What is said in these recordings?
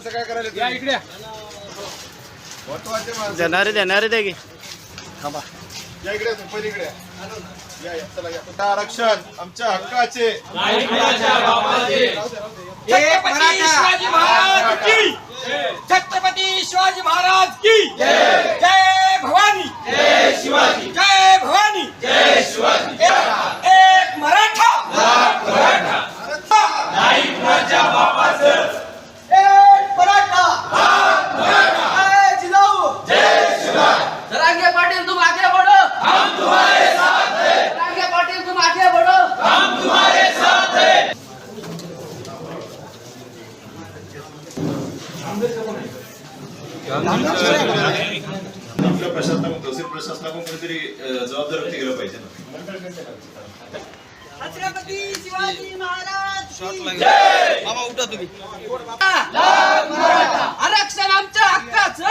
असं काय करायला या इकडे महत्त्वाचे माणसं. देणारे देणारे की. थांबा. या इकडे तू पहिले इकडे या. या चला या. आता आरक्षण आमच्या हक्काचे महाराज की छत्रपती शिवाजी महाराज की जय भवानी जय शिवाजी जय भवानी जय शिवाजी एक मराठा एक मराठा जय जिजाऊ जरांगे पाटिल तुम आगे बढ़ो हम तुम्हारे साथ हैं जरांगे पाटिल तुम आगे बढ़ो आपल्या प्रशासनाकडून तहसील प्रशासनाकडून कोणीतरी अ, जबाबदार व्यक्ती गेलं पाहिजे ना छत्रपती शिवाजी महाराज की आरक्षण आमच्या हक्काचं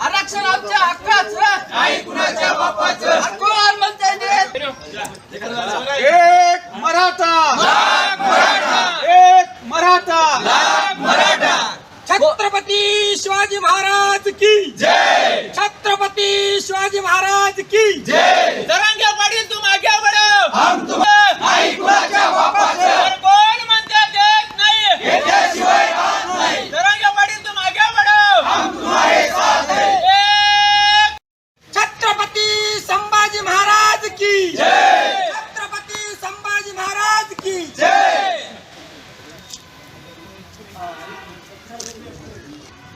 आरक्षण आमच्या हक्काचं कोण म्हणते नाही? एक मराठा एक मराठा छत्रपती शिवाजी महाराज की जय! छत्रपती शिवाजी महाराज की जय! जरांगे पाटील तुम आगे बढ़ो हम तुम नाही कुणाच्या बापाचं? कोण म्हणते देत नाही? जरांगे पाटील तुम आगे बढ़ो हम तुम्हारे साथ हैं छत्रपती संभाजी महाराज की जय! छत्रपती संभाजी महाराज की जय!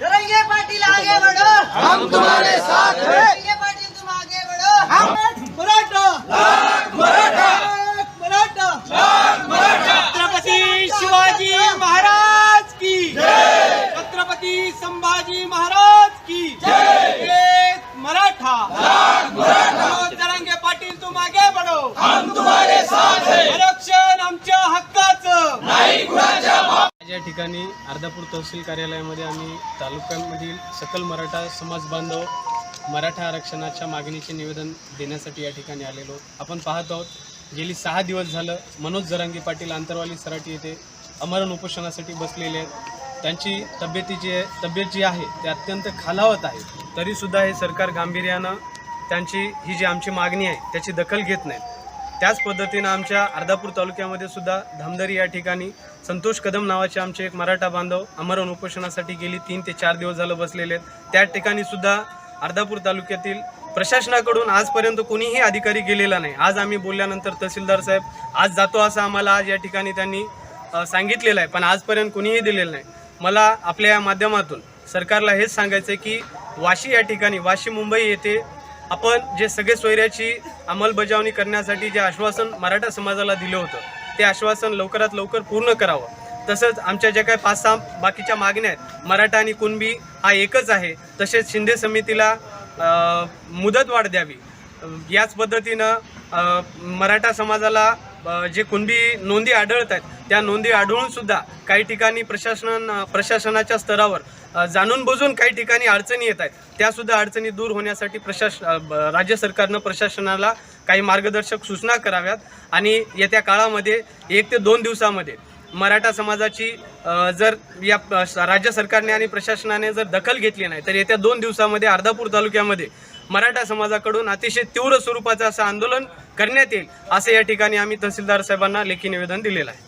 जरांगे पाटील आगे बढ़ो। हम तुम्हारे साथ हैं। जरांगे पाटील तुम आगे बढ़ो। हम मराठा। मराठा। मराठा। छत्रपती शिवाजी महाराज की। जय। छत्रपती संभाजी महाराज की। जय। एक मराठा। जरांगे पाटील तुम आगे बढ़ो। हम या ठिकाणी अर्धापूर तहसील कार्यालयामध्ये आम्ही तालुक्यांमधील सकल मराठा समाज बांधव मराठा आरक्षणाच्या मागणीचे निवेदन देण्यासाठी या ठिकाणी आलेलो. आपण पाहत आहोत गेली सहा दिवस झालं मनोज जरांगी पाटील आंतरवाली सराटी येथे अमरण उपोषणासाठी बसलेले आहेत. त्यांची तब्येती जी आहे तब्येत जी आहे ती अत्यंत खालावत आहे. तरीसुद्धा हे सरकार गांभीर्यानं त्यांची ही जी आमची मागणी आहे त्याची दखल घेत नाहीत त्याच पद्धतीनं आमच्या अर्धापूर तालुक्यामध्ये सुद्धा धामदरी या ठिकाणी संतोष कदम नावाचे आमचे एक मराठा बांधव अमरण उपोषणासाठी गेली तीन ते चार दिवस झालं बसलेले आहेत. त्या ठिकाणी सुद्धा अर्धापूर तालुक्यातील प्रशासनाकडून आजपर्यंत कोणीही अधिकारी गेलेला नाही. आज आम्ही बोलल्यानंतर तहसीलदार साहेब आज जातो असं आम्हाला आज या ठिकाणी त्यांनी सांगितलेलं आहे पण आजपर्यंत कोणीही दिलेलं नाही. मला आपल्या या माध्यमातून सरकारला हेच सांगायचं आहे की वाशी या ठिकाणी वाशी मुंबई येथे आपण जे सगळे सोयऱ्याची अंमलबजावणी करण्यासाठी जे आश्वासन मराठा समाजाला दिलं होतं ते आश्वासन लवकरात लवकर पूर्ण करावं. तसंच आमच्या ज्या काही पाच सहा बाकीच्या मागण्या आहेत मराठा आणि कुणबी हा एकच आहे. तसेच शिंदे समितीला मुदत मुदतवाढ द्यावी. याच पद्धतीनं मराठा समाजाला जे कुणबी नोंदी आढळत आहेत त्या नोंदी आढळून सुद्धा काही ठिकाणी प्रशासन प्रशासनाच्या स्तरावर जाणून बुजून काही ठिकाणी अडचणी येत आहेत. त्यासुद्धा अडचणी दूर होण्यासाठी प्रशास ब- राज्य सरकारनं प्रशासनाला काही मार्गदर्शक सूचना कराव्यात आणि येत्या काळामध्ये एक ते दोन दिवसामध्ये मराठा समाजाची जर या राज्य सरकारने आणि प्रशासनाने जर दखल घेतली नाही तर येत्या दोन दिवसामध्ये अर्धापूर तालुक्यामध्ये मराठा समाजाकडून अतिशय तीव्र स्वरूपाचं असं आंदोलन करण्यात येईल. असं या ठिकाणी आम्ही तहसीलदार साहेबांना लेखी निवेदन दिलेलं आहे.